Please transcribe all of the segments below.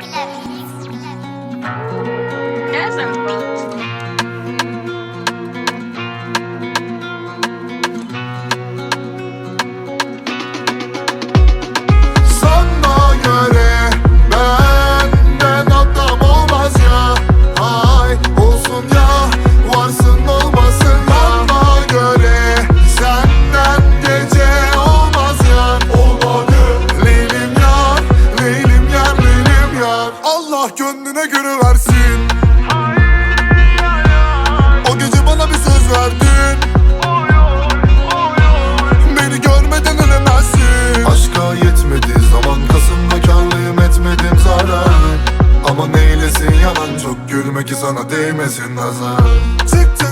Love you. gönlüne göre versin. O gece bana bir söz verdin. Beni görmeden ölemezsin. Aşka yetmedi zaman kasımda karlıyım etmedim zarar. Ama neylesin yalan çok gülme ki sana değmesin nazar. Çıktın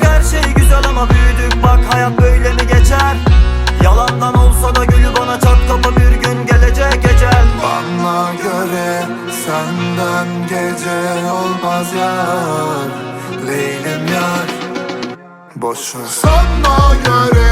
senden gece olmaz yar Leylim yar. Boşver Sana göre